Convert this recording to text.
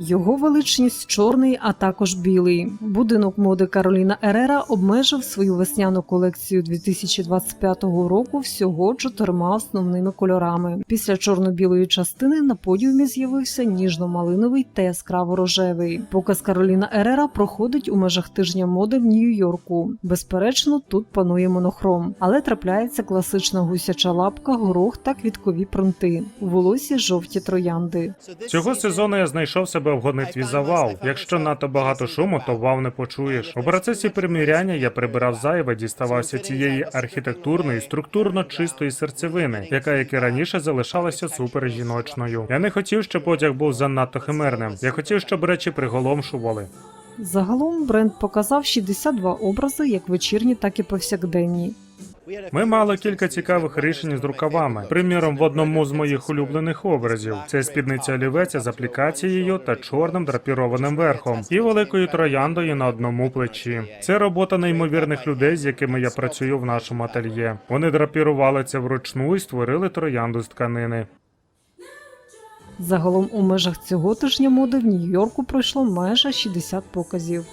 Його величність чорний, а також білий. Будинок моди Кароліна Ерера обмежив свою весняну колекцію 2025 року всього чотирма основними кольорами. Після чорно-білої частини на подіумі з'явився ніжно-малиновий та яскраво-рожевий. Показ Кароліна Ерера проходить у межах тижня моди в Нью-Йорку. Безперечно, тут панує монохром, але трапляється класична гусяча лапка, горох та квіткові принти. У волосі жовті троянди. Цього сезону я знайшов себе в гонитві за вау. Якщо надто багато шуму, то вау не почуєш. У процесі приміряння я прибирав зайве, діставався цієї архітектурної, структурно чистої серцевини, яка як і раніше залишалася супер жіночною. Я не хотів, щоб одяг був занадто химерним. Я хотів, щоб речі приголомшували. Загалом бренд показав 62 образи, як вечірні, так і повсякденні. Ми мали кілька цікавих рішень з рукавами. Приміром, в одному з моїх улюблених образів це спідниця олівеця з аплікацією та чорним драпірованим верхом і великою трояндою на одному плечі. Це робота неймовірних людей, з якими я працюю в нашому ательє. Вони драпірували це вручну і створили троянду з тканини. Загалом у межах цього тижня моди в Нью-Йорку пройшло майже 60 показів.